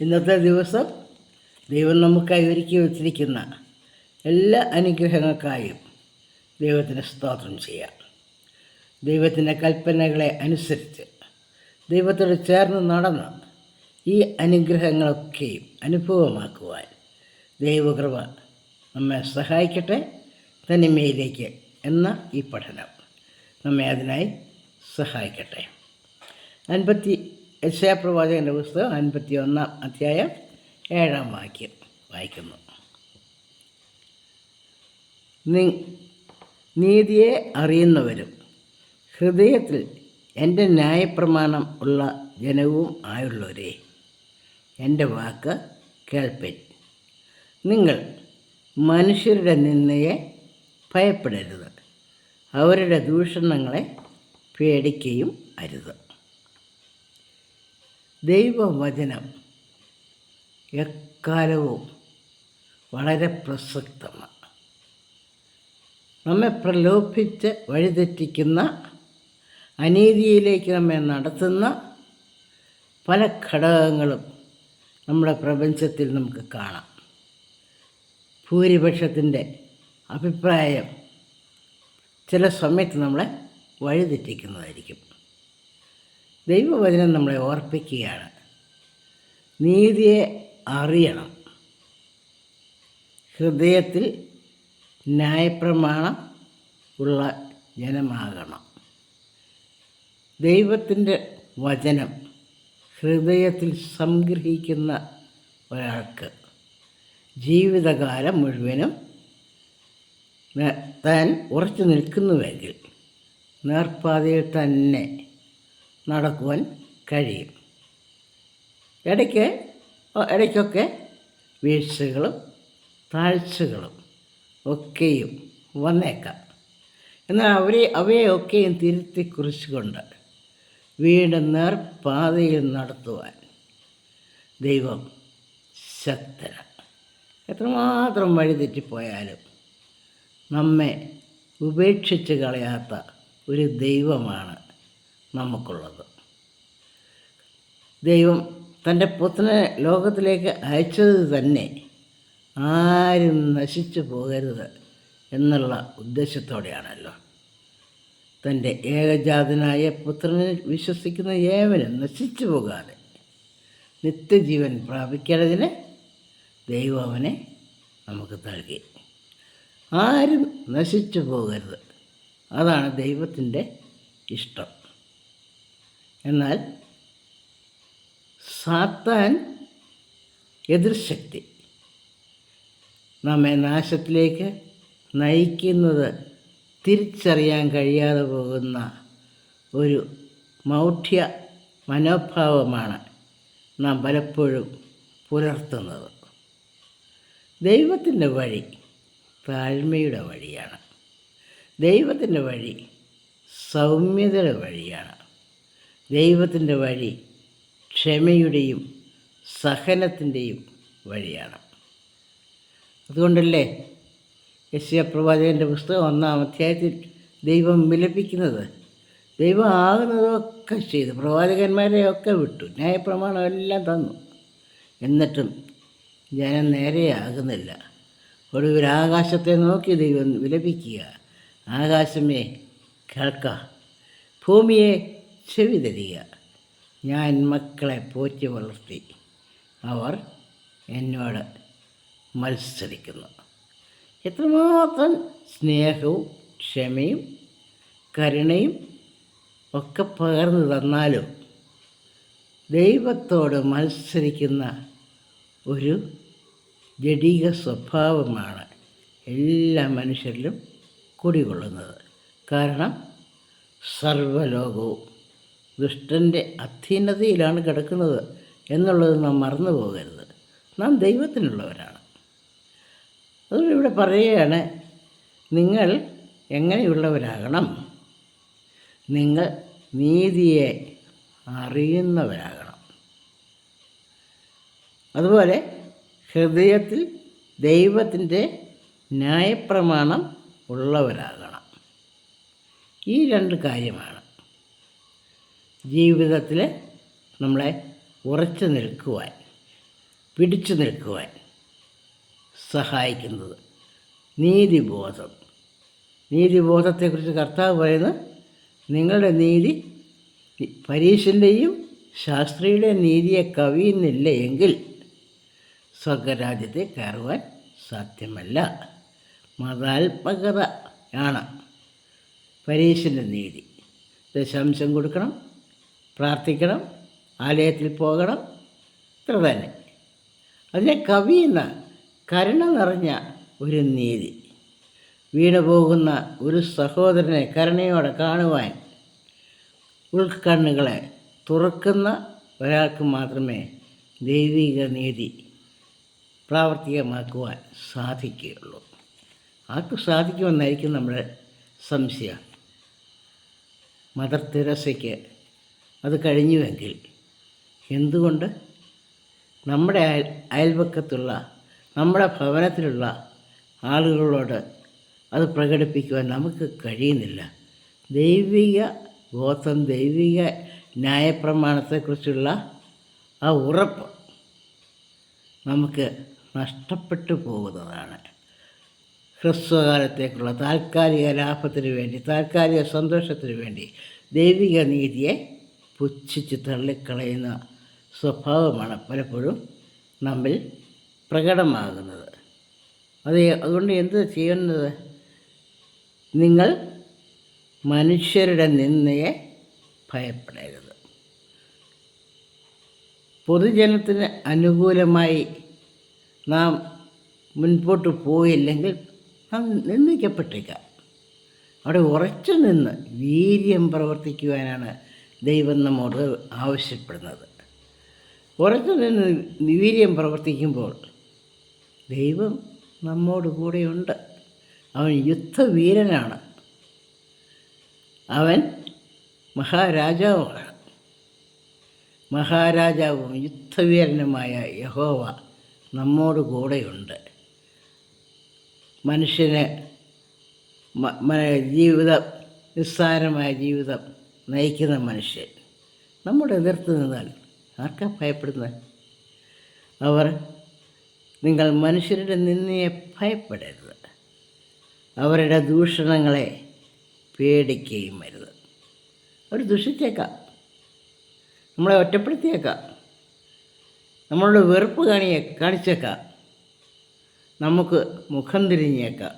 ഇന്നത്തെ ദിവസം ദൈവം നമുക്കായി ഒരുക്കി വച്ചിരിക്കുന്ന എല്ലാ അനുഗ്രഹങ്ങൾക്കായും ദൈവത്തിന് സ്തോത്രം ചെയ്യാം. ദൈവത്തിന്റെ കൽപ്പനകളെ അനുസരിച്ച് ദൈവത്തോട് ചേർന്ന് നടന്ന് ഈ അനുഗ്രഹങ്ങളൊക്കെയും അനുഭവമാക്കുവാൻ ദൈവകൃപ നമ്മെ സഹായിക്കട്ടെ. തനിമയിലേക്ക് എന്ന ഈ പഠനം നമ്മെ അതിനായി സഹായിക്കട്ടെ. അൻപത്തി യശാപ്രവാചകന്റെ പുസ്തകം അൻപത്തി ഒന്നാം അധ്യായം ഏഴാം വാക്യം വായിക്കുന്നു. നീതിയെ അറിയുന്നവരും ഹൃദയത്തിൽ എന്റെ ന്യായപ്രമാണം ഉള്ള ജനവും ആയുള്ളവരെ എന്റെ വാക്ക് കേൾപ്പിൻ. നിങ്ങൾ മനുഷ്യരുടെ നിന്നയെ ഭയപ്പെടരുത്. അവരുടെ ദൂഷണങ്ങളെ പേടിക്കുകയും അരുത്. ദൈവവചനം എക്കാലവും വളരെ പ്രസക്തമാണ്. നമ്മെ പ്രലോഭിച്ച് വഴിതെറ്റിക്കുന്ന അനീതിയിലേക്ക് നമ്മെ നടത്തുന്ന പല ഘടകങ്ങളും നമ്മുടെ പ്രപഞ്ചത്തിൽ നമുക്ക് കാണാം. ഭൂരിപക്ഷത്തിന്റെ അഭിപ്രായം ചില സമയത്ത് നമ്മളെ വഴിതെറ്റിക്കുന്നതായിരിക്കും. ദൈവവചനം നമ്മളെ ഓർപ്പിക്കുകയാണ്. നീതിയെ അറിയണം. ഹൃദയത്തിൽ ന്യായപ്രമാണം ഉള്ള ജനമാകണം. ദൈവത്തിന്റെ വചനം ഹൃദയത്തിൽ സംഗ്രഹിക്കുന്ന ഒരാൾക്ക് ജീവിതകാലം മുഴുവനും താൻ ഉറച്ചു നിൽക്കുന്നുവെങ്കിൽ നേർപ്പാതയിൽ തന്നെ നടക്കുവാൻ കഴിയും. ഇടയ്ക്ക് ഇടയ്ക്കൊക്കെ വീഴ്ചകളും താഴ്ചകളും ഒക്കെയും വന്നേക്കാം. എന്നാൽ അവരെ അവയെയൊക്കെയും തിരുത്തി കുറിച്ചുകൊണ്ട് വീണ്ടും നേർപ്പാതയിൽ നടത്തുവാൻ ദൈവം ശക്തര എത്രമാത്രം വഴിതെറ്റിപ്പോയാലും നമ്മെ ഉപേക്ഷിച്ച് കളയാത്ത ഒരു ദൈവമാണ് നമുക്കുള്ളത്. ദൈവം തന്റെ പുത്രനെ ലോകത്തിലേക്ക് അയച്ചത് തന്നെ ആരും നശിച്ചു പോകരുത് എന്നുള്ള ഉദ്ദേശത്തോടെയാണല്ലോ. തന്റെ ഏകജാതനായ പുത്രനെ വിശ്വസിക്കുന്ന ഏവനും നശിച്ചു പോകാതെ നിത്യജീവൻ പ്രാപിക്കേണ്ടതിന് ദൈവം അവനെ നമുക്ക് നൽകി. ആരും നശിച്ചു പോകരുത്. അതാണ് ദൈവത്തിന്റെ ഇഷ്ടം. എന്നാൽ സാത്താൻ എതിർശക്തി. നമ്മെ നാശത്തിലേക്ക് നയിക്കുന്നത് തിരിച്ചറിയാൻ കഴിയാതെ പോകുന്ന ഒരു മൗഢ്യ മനോഭാവമാണ് നാം പലപ്പോഴും പുലർത്തുന്നത്. ദൈവത്തിന്റെ വഴി താഴ്മയുടെ വഴിയാണ്. ദൈവത്തിന്റെ വഴി സൗമ്യതയുടെ വഴിയാണ്. ദൈവത്തിന്റെ വഴി ക്ഷമയുടെയും സഹനത്തിന്റെയും വഴിയാണ്. അതുകൊണ്ടല്ലേ യശ്യ പ്രവാചകന്റെ പുസ്തകം ഒന്നാം അധ്യായത്തിൽ ദൈവം വിലപിക്കുന്നത്? ദൈവം ആകുന്നതൊക്കെ ചെയ്തു. പ്രവാചകന്മാരെയൊക്കെ വിട്ടു. ന്യായപ്രമാണം എല്ലാം തന്നു. എന്നിട്ടും ജനം നേരെയാകുന്നില്ല ഒടുവിൽ ആകാശത്തെ നോക്കി ദൈവം വിലപിക്കുക. ആകാശമേ കേൾക്ക. ഭൂമിയെ ചെവി തരിക ഞാൻ മക്കളെ പോറ്റി വളർത്തി. അവർ എന്നോട് മത്സരിക്കുന്നു. എത്രമാത്രം സ്നേഹവും ക്ഷമയും കരുണയും ഒക്കെ പകർന്നു തന്നാലും ദൈവത്തോട് മത്സരിക്കുന്ന ഒരു ജഡിക സ്വഭാവമാണ് എല്ലാ മനുഷ്യരിലും കുടികൊള്ളുന്നത്. കാരണം സർവലോകവും ദുഷ്ടന്റെ അധീനതയിലാണ് കിടക്കുന്നത് എന്നുള്ളത് നാം മറന്നു പോകരുത്. നാം ദൈവത്തിനുള്ളവരാണ്. അതുകൊണ്ട് ഇവിടെ പറയുകയാണ് നിങ്ങൾ എങ്ങനെയുള്ളവരാകണം? നിങ്ങൾ നീതിയെ അറിയുന്നവരാകണം. അതുപോലെ ഹൃദയത്തിൽ ദൈവത്തിന്റെ ന്യായപ്രമാണം ഉള്ളവരാകണം. ഈ രണ്ട് കാര്യമാണ്. ജീവിതത്തിൽ നമ്മളെ ഉറച്ചു നിൽക്കുവാൻ പിടിച്ചു നിൽക്കുവാൻ സഹായിക്കുന്നത് നീതിബോധം. നീതിബോധത്തെക്കുറിച്ച് കർത്താവ് പറയുന്നത് നിങ്ങളുടെ നീതി പരീക്ഷന്റെയും ശാസ്ത്രിയുടെ നീതിയെ കവിയുന്നില്ല എങ്കിൽ സ്വർഗരാജ്യത്തെ കയറുവാൻ സാധ്യമല്ല. മതാത്മകത ആണ് പരീക്ഷന്റെ നീതി. ദശാംശം കൊടുക്കണം. പ്രാർത്ഥിക്കണം ആലയത്തിൽ പോകണം ഇത്ര തന്നെ അതിനെ കവിയുന്ന കരുണ നിറഞ്ഞ ഒരു നീതി. വീണു പോകുന്ന ഒരു സഹോദരനെ കരുണയോടെ കാണുവാൻ ഉൾക്കണ്ണുകളെ തുറക്കുന്ന ഒരാൾക്ക് മാത്രമേ ദൈവിക നീതി പ്രാവർത്തികമാക്കുവാൻ സാധിക്കുകയുള്ളൂ. ആർക്ക് സാധിക്കുമെന്നായിരിക്കും നമ്മുടെ സംശയം. മദർ തെരസയ്ക്ക് അത് കഴിഞ്ഞുവെങ്കിൽ എന്തുകൊണ്ട്? നമ്മുടെ അയൽ അയൽപക്കത്തുള്ള നമ്മുടെ ഭവനത്തിലുള്ള ആളുകളോട് അത് പ്രകടിപ്പിക്കുവാൻ നമുക്ക് കഴിയുന്നില്ല. ദൈവിക ബോധം ദൈവിക ന്യായപ്രമാണത്തെക്കുറിച്ചുള്ള ആ ഉറപ്പ് നമുക്ക് നഷ്ടപ്പെട്ടു പോകുന്നതാണ്. ഹ്രസ്വകാലത്തേക്കുള്ള താൽക്കാലിക ലാഭത്തിന് വേണ്ടി താൽക്കാലിക സന്തോഷത്തിന് വേണ്ടി ദൈവിക നീതിയെ പുച്ഛിച്ച് തള്ളിക്കളയുന്ന സ്വഭാവമാണ് പലപ്പോഴും നമ്മിൽ പ്രകടമാകുന്നത്. അത് അതുകൊണ്ട് എന്ത് ചെയ്യുന്നത്? നിങ്ങൾ മനുഷ്യരുടെ നിന്നയെ ഭയപ്പെടരുത്. പൊതുജനത്തിന് അനുകൂലമായി നാം മുൻപോട്ട് പോയില്ലെങ്കിൽ നാം നിന്ദിക്കപ്പെട്ടേക്കാം അവിടെ ഉറച്ചു നിന്ന് വീര്യം പ്രവർത്തിക്കുവാനാണ് ദൈവം നമ്മോട് ആവശ്യപ്പെടുന്നത്. ഉറച്ചു നിന്ന് വീര്യം പ്രവർത്തിക്കുമ്പോൾ ദൈവം നമ്മോട് കൂടെയുണ്ട്. അവൻ യുദ്ധവീരനാണ്. അവൻ മഹാരാജാവാണ്. മഹാരാജാവും യുദ്ധവീരനുമായ യഹോവ നമ്മോട് കൂടെയുണ്ട്. മനുഷ്യന് ജീവിതം നിസ്സാരമായ ജീവിതം നയിക്കുന്ന മനുഷ്യൻ. നമ്മുടെ എതിർത്ത് നിന്നാൽ ആർക്കാ ഭയപ്പെടുന്നത്? അവർ നിങ്ങൾ മനുഷ്യരുടെ നിന്നയെ ഭയപ്പെടരുത്. അവരുടെ ദൂഷണങ്ങളെ പേടിക്കുകയും വരുത് അവർ ദുഷിച്ചേക്കാം. നമ്മളെ ഒറ്റപ്പെടുത്തിയേക്കാം. നമ്മളുടെ വെറുപ്പ് കാണിയെ കാണിച്ചേക്കാം. നമുക്ക് മുഖം തിരിഞ്ഞേക്കാം.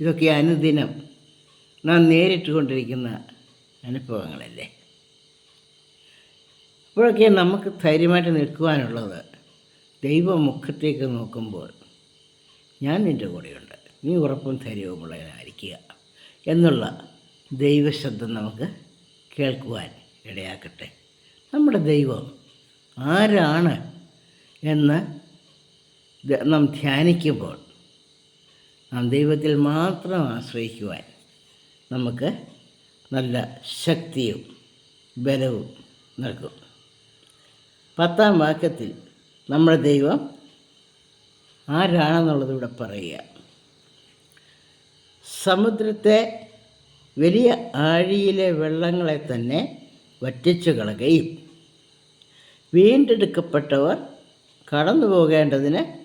ഇതൊക്കെ അനുദിനം നാം നേരിട്ട് കൊണ്ടിരിക്കുന്ന അനുഭവങ്ങളല്ലേ? ഇപ്പോഴൊക്കെ നമുക്ക് ധൈര്യമായിട്ട് നിൽക്കുവാനുള്ളത് ദൈവമുഖത്തേക്ക് നോക്കുമ്പോൾ ഞാൻ നിന്റെ കൂടെയുണ്ട്. നീ ഉറപ്പും ധൈര്യവുമുള്ളവനായിരിക്കുക എന്നുള്ള ദൈവശബ്ദം നമുക്ക് കേൾക്കുവാൻ ഇടയാക്കട്ടെ. നമ്മുടെ ദൈവം ആരാണ് എന്ന് നാം ധ്യാനിക്കുമ്പോൾ നാം ദൈവത്തിൽ മാത്രം ആശ്രയിക്കുവാൻ നമുക്ക് നല്ല ശക്തിയും ബലവും നൽകും. പത്താം വാക്യത്തിൽ നമ്മുടെ ദൈവം ആരാണെന്നുള്ളത് ഇവിടെ പറയുക. സമുദ്രത്തെ വലിയ ആഴിയിലെ വെള്ളങ്ങളെ തന്നെ വറ്റിച്ചു കളകയും വീണ്ടെടുക്കപ്പെട്ടവർ കടന്നു പോകേണ്ടതിന്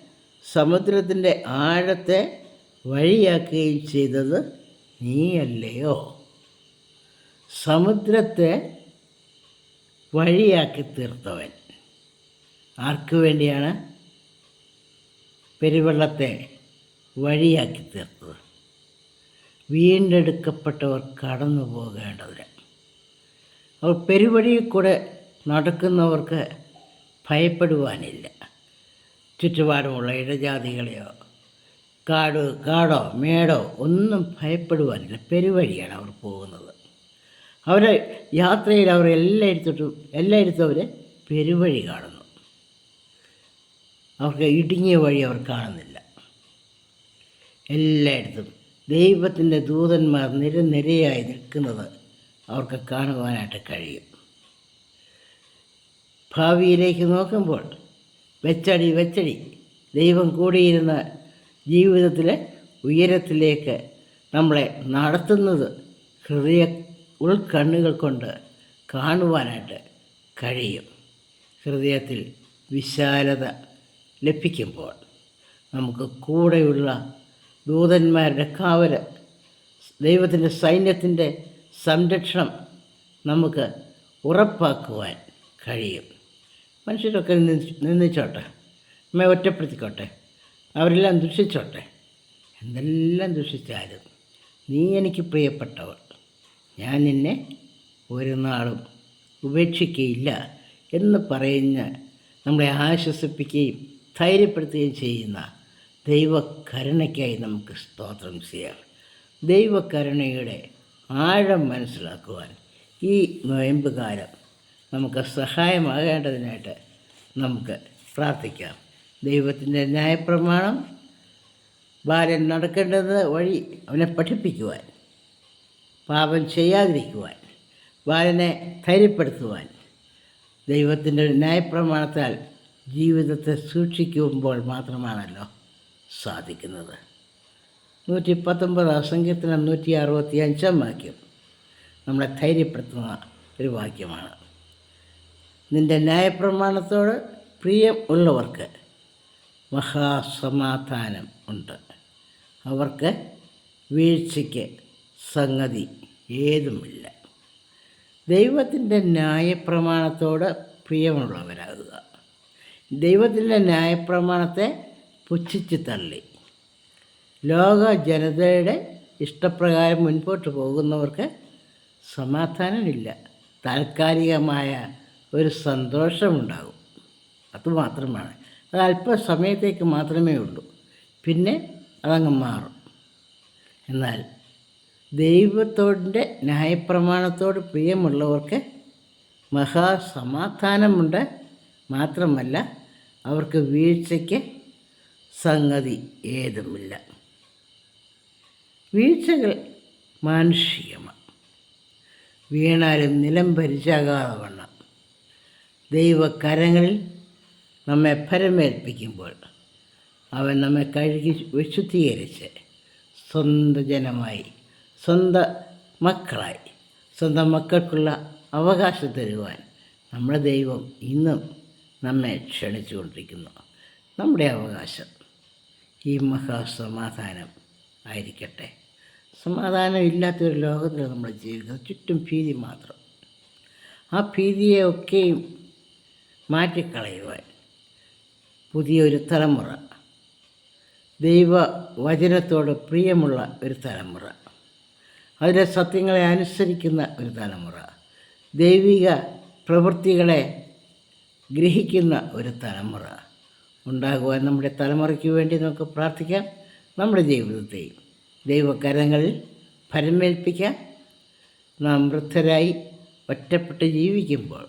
സമുദ്രത്തിന്റെ ആഴത്തെ വഴിയാക്കുകയും ചെയ്തത് നീയല്ലയോ? സമുദ്രത്തെ വഴിയാക്കി തീർത്തവൻ. ആർക്കു വേണ്ടിയാണ് പെരുവെള്ളത്തെ വഴിയാക്കി തീർത്തത്? വീണ്ടെടുക്കപ്പെട്ടവർ കടന്നു പോകേണ്ടതിന്. അവർ പെരുവഴിയിൽ കൂടെ നടക്കുന്നവർക്ക് ഭയപ്പെടുവാനില്ല. ചുറ്റുപാടുമുള്ള ഇടജാതികളെയോ കാട് കാടോ മേടോ ഒന്നും ഭയപ്പെടുവാനില്ല. പെരുവഴിയാണ് അവർ പോകുന്നത്. അവരെ യാത്രയിൽ അവർ എല്ലായിടത്തോട്ടും എല്ലായിടത്തും അവർ പെരുവഴി കാണുന്നു. അവർക്ക് ഇടുങ്ങിയ വഴി അവർ കാണുന്നില്ല. എല്ലായിടത്തും ദൈവത്തിന്റെ ദൂതന്മാർ നിരനിരയായി നിൽക്കുന്നത് അവർക്ക് കാണുവാനായിട്ട് കഴിയും. ഭാവിയിലേക്ക് നോക്കുമ്പോൾ വെച്ചടി വെച്ചടി ദൈവം കൂടിയിരുന്ന ജീവിതത്തിലെ ഉയരത്തിലേക്ക് നമ്മളെ നടത്തുന്നത് ഹൃദയ ഉൾക്കണ്ണുകൾ കൊണ്ട് കാണുവാനായിട്ട് കഴിയും. ഹൃദയത്തിൽ വിശാലത ലഭിക്കുമ്പോൾ നമുക്ക് കൂടെയുള്ള ദൂതന്മാരുടെ കാവൽ ദൈവത്തിന്റെ സൈന്യത്തിന്റെ സംരക്ഷണം നമുക്ക് ഉറപ്പാക്കുവാൻ കഴിയും. മനുഷ്യരൊക്കെ നിന്നിച്ചോട്ടെ നമ്മെ ഒറ്റപ്പെടുത്തിക്കോട്ടെ അവരെല്ലാം ദുഷിച്ചോട്ടെ എന്തെല്ലാം ദുഷിച്ചാലും നീ എനിക്ക് പ്രിയപ്പെട്ടവൾ. ഞാൻ നിന്നെ ഒരു നാളും ഉപേക്ഷിക്കുകയില്ല എന്ന് പറയുന്ന നമ്മളെ ആശ്വസിപ്പിക്കുകയും ധൈര്യപ്പെടുത്തുകയും ചെയ്യുന്ന ദൈവകരുണയ്ക്കായി നമുക്ക് സ്തോത്രം ചെയ്യാം. ദൈവകരുണയുടെ ആഴം മനസ്സിലാക്കുവാൻ ഈ നോയമ്പ് കാലം നമുക്ക് സഹായമാകേണ്ടതിനായിട്ട് നമുക്ക് പ്രാർത്ഥിക്കാം. ദൈവത്തിന്റെ ന്യായപ്രമാണം ബാലൻ നടക്കേണ്ടത് വഴി അവനെ പഠിപ്പിക്കുവാൻ. പാപം ചെയ്യാതിരിക്കുവാൻ ബാലനെ ധൈര്യപ്പെടുത്തുവാൻ. ദൈവത്തിന്റെ ന്യായപ്രമാണത്താൽ ജീവിതത്തെ സൂക്ഷിക്കുമ്പോൾ മാത്രമാണല്ലോ സാധിക്കുന്നത്. നൂറ്റി പത്തൊമ്പതാം അസംഖ്യത്തിന് നൂറ്റി അറുപത്തി അഞ്ചാം വാക്യം നമ്മളെ ധൈര്യപ്പെടുത്തുന്ന ഒരു വാക്യമാണ്. നിന്റെ ന്യായപ്രമാണത്തോട് പ്രിയം ഉള്ളവർക്ക് മഹാസമാധാനം ഉണ്ട്. അവർക്ക് വീഴ്ചയ്ക്ക് സംഗതി ഏതുമില്ല. ദൈവത്തിന്റെ ന്യായപ്രമാണത്തോട് പ്രിയമുള്ളവരാകുക. ദൈവത്തിന്റെ ന്യായപ്രമാണത്തെ പുച്ഛിച്ച് തള്ളി. ലോക ജനതയുടെ ഇഷ്ടപ്രകാരം മുൻപോട്ട് പോകുന്നവർക്ക് സമാധാനമില്ല. താൽക്കാലികമായ ഒരു സന്തോഷമുണ്ടാകും. അതുമാത്രമാണ്. അത് അല്പസമയത്തേക്ക് മാത്രമേ ഉള്ളൂ. പിന്നെ അതങ്ങ് മാറും. എന്നാൽ ദൈവത്തോടിന്റെ ന്യായപ്രമാണത്തോട് പ്രിയമുള്ളവർക്ക് മഹാസമാധാനമുണ്ട്. മാത്രമല്ല അവർക്ക് വീഴ്ചയ്ക്ക് സംഗതി ഏതുമില്ല. വീഴ്ചകൾ മാനുഷികമാണ്. വീണാലും നിലം ഭരിച്ചാകാതെ വണ്ണം. ദൈവകരങ്ങളിൽ നമ്മെ പരമേൽപ്പിക്കുമ്പോൾ അവൻ നമ്മെ കഴുകി വിശുദ്ധീകരിച്ച് സ്വന്തം ജനമായി സ്വന്തം മക്കളായി. സ്വന്തം മക്കൾക്കുള്ള അവകാശം തരുവാൻ നമ്മുടെ ദൈവം ഇന്നും നമ്മെ ക്ഷണിച്ചുകൊണ്ടിരിക്കുന്നു. നമ്മുടെ അവകാശം ഈ മഹാസമാധാനം ആയിരിക്കട്ടെ. സമാധാനം ഇല്ലാത്തൊരു ലോകത്തിൽ നമ്മൾ ജീവിക്കുന്നത് ചുറ്റും ഭീതി മാത്രം. ആ ഭീതിയെ ഒക്കെയും മാറ്റിക്കളയുവാൻ പുതിയൊരു തലമുറ ദൈവ വചനത്തോട് പ്രിയമുള്ള ഒരു തലമുറ അതിലെ സത്യങ്ങളെ അനുസരിക്കുന്ന ഒരു തലമുറ. ദൈവിക പ്രവൃത്തികളെ ഗ്രഹിക്കുന്ന ഒരു തലമുറ. ഉണ്ടാകുവാൻ നമ്മുടെ തലമുറയ്ക്ക് വേണ്ടി നമുക്ക് പ്രാർത്ഥിക്കാം. നമ്മുടെ ജീവിതത്തെയും ദൈവകരങ്ങളിൽ ഫലമേൽപ്പിക്കാം നാം വൃദ്ധരായി ഒറ്റപ്പെട്ട് ജീവിക്കുമ്പോൾ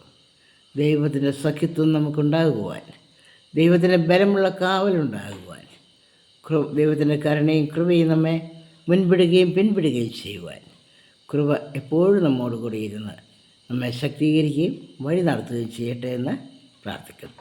ദൈവത്തിന്റെ സഖ്യത്വം നമുക്കുണ്ടാകുവാൻ ദൈവത്തിന്റെ ബലമുള്ള കാവലുണ്ടാകുവാൻ ദൈവത്തിന്റെ കരുണയും കൃപയും നമ്മെ മുൻപിടുകയും പിൻപിടുകയും ചെയ്യുവാൻ. കൃപ എപ്പോഴും നമ്മോടുകൂടി ഇരുന്ന് നമ്മെ ശക്തീകരിക്കുകയും വഴി നടത്തുകയും ചെയ്യട്ടെ എന്ന് പ്രാർത്ഥിക്കുന്നു.